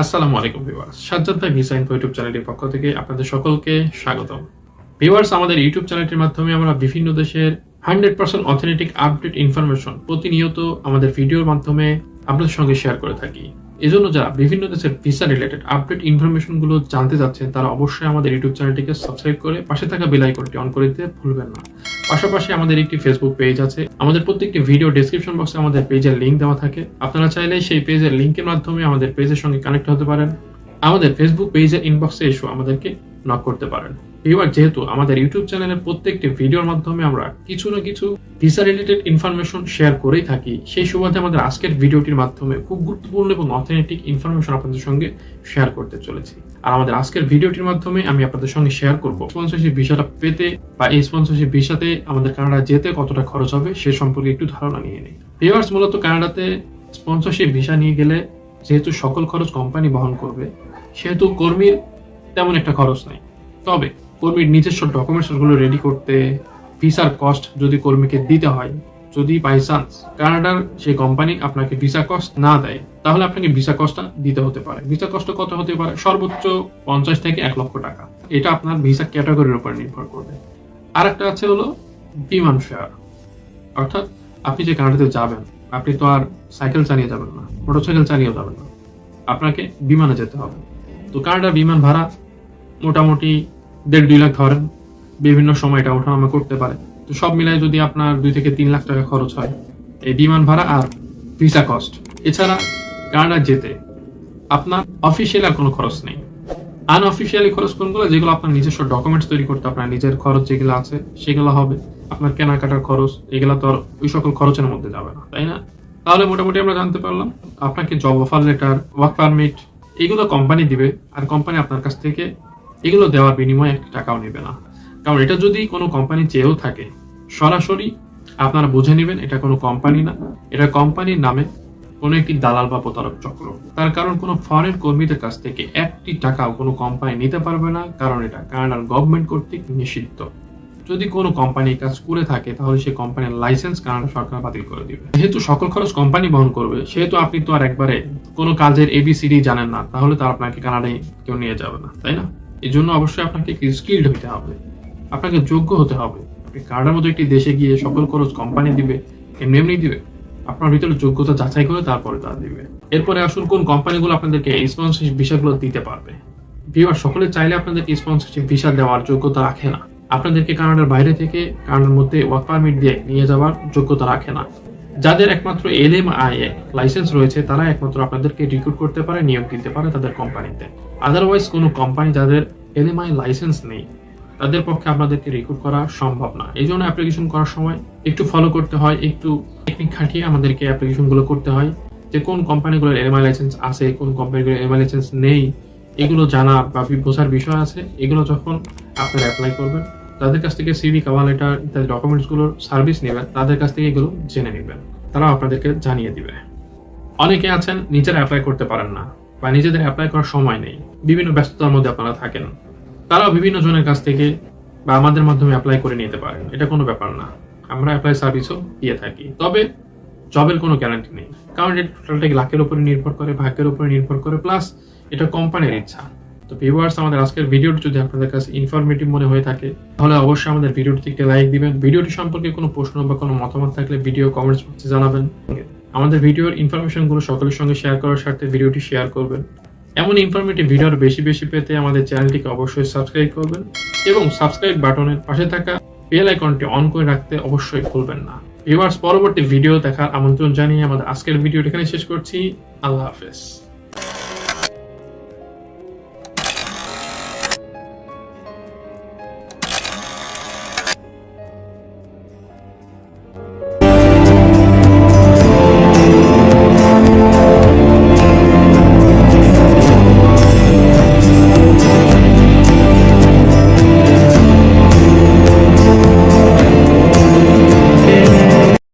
আসসালামু আলাইকুম ভিউয়ার্স। সাজ্জাদ ভাই ভিসা ইনফো ইউটিউব চ্যানেলের পক্ষ থেকে আপনাদের সকলকে স্বাগতম। ভিউয়ার্স, আমাদের ইউটিউব চ্যানেলটির মাধ্যমে আমরা বিভিন্ন দেশের hundred percent authentic update information প্রতিনিয়ত আমাদের ভিডিওর মাধ্যমে আপনাদের সঙ্গে শেয়ার করে থাকি। এজন্য যারা বিভিন্ন দেশের ভিসা রিলেটেড আপডেট ইনফরমেশনগুলো জানতে চাচ্ছেন তারা অবশ্যই আমাদের ইউটিউব চ্যানেলটিকে সাবস্ক্রাইব করে পাশে থাকা বেল আইকনটি অন করে দিতে ভুলবেন না। পাশাপাশি আমাদের একটি ফেসবুক পেজ আছে। আমাদের প্রত্যেকটি ভিডিও ডেসক্রিপশন বক্সে আমাদের পেজের লিংক দেওয়া থাকে। আপনারা চাইলে সেই পেজের লিংকের মাধ্যমে আমাদের পেজের সঙ্গে কানেক্ট হতে পারেন। আমাদের ফেসবুক পেজের ইনবক্সে এসে আমাদেরকে নক করতে পারেন। এবার যেহেতু আমাদের ইউটিউব চ্যানেলের প্রত্যেকটি ভিডিওর মাধ্যমে আমরা কিছু না কিছু ভিসা রিলেটেড ইনফরমেশন শেয়ার করেই থাকি, সেই সুবাদে আমাদের আজকের ভিডিওটির মাধ্যমে খুব গুরুত্বপূর্ণ এবং অথেন্টিক ইনফরমেশন আপনাদের সঙ্গে শেয়ার করতে চলেছি। আর আমাদের আজকের ভিডিওটির মাধ্যমে আমি আপনাদের সঙ্গে শেয়ার করব স্পন্সরশিপ ভিসাটা পেতে বা এই স্পন্সরশিপ ভিসাতে আমাদের কানাডা যেতে কতটা খরচ হবে সে সম্পর্কে একটু ধারণা নিয়ে নিই। ভিউয়ার্স মূলত কানাডাতে স্পন্সরশিপ ভিসা নিয়ে গেলে যেহেতু সকল খরচ কোম্পানি বহন করবে, সেহেতু কর্মীর তেমন একটা খরচ নাই। তবে কর্মীর নিজস্ব ডকুমেন্টসগুলো রেডি করতে ভিসার কস্ট যদি কর্মীকে দিতে হয়, যদি বাই চান্স কানাডার সেই কোম্পানি আপনাকে ভিসা কস্ট না দেয়, তাহলে আপনাকে ভিসা কস্টটা দিতে হতে পারে। ভিসা কস্ট কত হতে পারে? সর্বোচ্চ পঞ্চাশ থেকে এক লক্ষ টাকা। এটা আপনার ভিসা ক্যাটাগরির উপর নির্ভর করবে। আর একটা আছে হলো বিমান ফেয়ার অর্থাৎ আপনি যে কানাডাতে যাবেন, আপনি তো আর সাইকেল চালিয়ে যাবেন না মোটরসাইকেল চালিয়েও যাবেন না। আপনাকে বিমানে যেতে হবে। তো কানাডার বিমান ভাড়া মোটামুটি দেড় দুই লাখ ধরেন, বিভিন্ন সময় এটা ওঠানামা করতে পারে। তো সব মিলাই যদি আপনার দুই থেকে তিন লাখ টাকা খরচ হয়, এই বিমান ভাড়া আর ভিসা কস্ট এছাড়া কানাডা যেতে? আপনার অফিসিয়াল আর কোনো খরচ নেই। আনঅফিসিয়ালি খরচ কোনগুলো? যেগুলো আপনার নিজস্ব ডকুমেন্টস তৈরি করতে, আপনার নিজের খরচ যেগুলো আছে, সেগুলো হবে। আপনার কেনাকাটার খরচ, এগুলো তো আর ওই সকল খরচের মধ্যে যাবে না, তাই না? তাহলে মোটামুটি আমরা জানতে পারলাম, আপনাকে job offer letter work permit এগুলো কোম্পানি দিবে, আর কোম্পানি আপনার কাছ থেকে এগুলো দেওয়ার বিনিময়ে টাকাও নেবে না। কারণ এটা যদি কোনো কোম্পানি চেয়েও থাকে, সরাসরি আপনারা বুঝে নেবেন এটা কোনো কোম্পানি না। এটা কোম্পানির নামে কোনো একটি দালাল বা প্রতারক চক্র। তার কারণ কোনো ফরেন কর্মীদের কাছ থেকে একটি টাকাও কোনো কোম্পানি নিতে পারবে না। কারণ এটা কানাডার গভর্নমেন্ট কর্তৃক নিষিদ্ধ। যদি কোনো কোম্পানি কাজ করে থাকে, তাহলে সেই কোম্পানির লাইসেন্স কানাডা সরকার বাতিল করে দিবে। যেহেতু সকল খরচ কোম্পানি বহন করবে, সেহেতু আপনি তো আর একবারে কোনো কাজের এবিসিডি জানেন না, তাহলে তো আপনাকে কানাডায় কেউ নিয়ে যাবে না, তাই না? এই জন্য অবশ্যই আপনাকে স্কিল্ড হতে হবে। আপনাকে যোগ্য হতে হবে। আপনি কানাডার মতো একটি দেশে গিয়ে সকল খরচ কোম্পানি দিবে, এমনি এমনি দিবে। আপনার ভিতরে যোগ্যতা যাচাই করে তারপরে তারা দিবে। এরপরে আসুন কোন কোম্পানিগুলো আপনাদেরকে স্পন্সরশিপ ভিসাগুলো দিতে পারবে। ভিউয়ার সকলে চাইলে আপনাদেরকে স্পন্সরশিপ ভিসা দেওয়ার যোগ্যতা রাখে না। আপনাদেরকে কানাডার বাইরে থেকে কানাডার মধ্যে ওয়ার্ক পারমিট দিয়ে নিয়ে যাওয়ার যোগ্যতা রাখে না। যাদের একমাত্র L M I A licence রয়েছে, তারা একমাত্র আপনাদেরকে রিক্রুট করতে পারে, নিয়োগ দিতে পারে তাদের কোম্পানিতে আদারওয়াইজ কোনো কোম্পানি যাদের এল এম আই লাইসেন্স নেই, তাদের পক্ষে আপনাদেরকে রিক্রুট করা সম্ভব না। এই জন্য অ্যাপ্লিকেশন করার সময় একটু ফলো করতে হয়, একটু টেকনিক খাটিয়ে আমাদেরকে অ্যাপ্লিকেশনগুলো করতে হয়, যে কোন কোম্পানিগুলোর এমআই লাইসেন্স আছে, কোন কোম্পানিগুলোর এমআই লাইসেন্স নেই, এগুলো জানা বা বোঝার বিষয় আছে, এগুলো যখন আপনারা অ্যাপ্লাই করবেন, তাদের কাছ থেকে সিভি কাভার লেটার ইত্যাদি ডকুমেন্টসগুলোর সার্ভিস নেবেন, তাদের কাছ থেকে এগুলো জেনে নেবেন। তারা আপনাদেরকে জানিয়ে দিবে। অনেকে আছেন, নিজেরা অ্যাপ্লাই করতে পারেন না বা নিজেদের অ্যাপ্লাই করার সময় নেই। বিভিন্ন ব্যস্ততার মধ্যে আপনারা থাকেন। তারাও বিভিন্ন জনের কাছ থেকে বা আমাদের মাধ্যমে অ্যাপ্লাই করে নিতে পারেন। এটা কোনো ব্যাপার না। আমরা অ্যাপ্লাই সার্ভিসও দিয়ে থাকি। তবে জবের কোনো গ্যারান্টি নেই। কারণ এটা টোটালটাকে লাখের উপরে নির্ভর করে, ভাগ্যের উপরে নির্ভর করে। প্লাস এটা কোম্পানির ইচ্ছা। তো ভিউয়ার্স আমাদের আজকের ভিডিওটি যদি আপনাদের কাছে ইনফরমেটিভ মনে হয়ে থাকে, তাহলে অবশ্যই আমাদের ভিডিওটি একটি লাইক দিবেন। ভিডিওটি সম্পর্কে কোনো প্রশ্ন বা কোনো মতামত থাকলে ভিডিও কমেন্টস বক্সে জানাবেন। আমাদের ভিডিওর ইনফরমেশনগুলো সকলের সঙ্গে শেয়ার করার স্বার্থে ভিডিওটি শেয়ার করবেন। এমন ইনফরমেটিভ ভিডিওর বেশি বেশি পেতে আমাদের চ্যানেলটিকে অবশ্যই সাবস্ক্রাইব করবেন এবং সাবস্ক্রাইব বাটনের পাশে থাকা বেল আইকনটি অন করে রাখতে অবশ্যই ভুলবেন না। ভিউয়ার্স পরবর্তী ভিডিও দেখার আমন্ত্রণ জানিয়ে আমাদের আজকের ভিডিওটি এখানে শেষ করছি। আল্লাহ হাফেজ।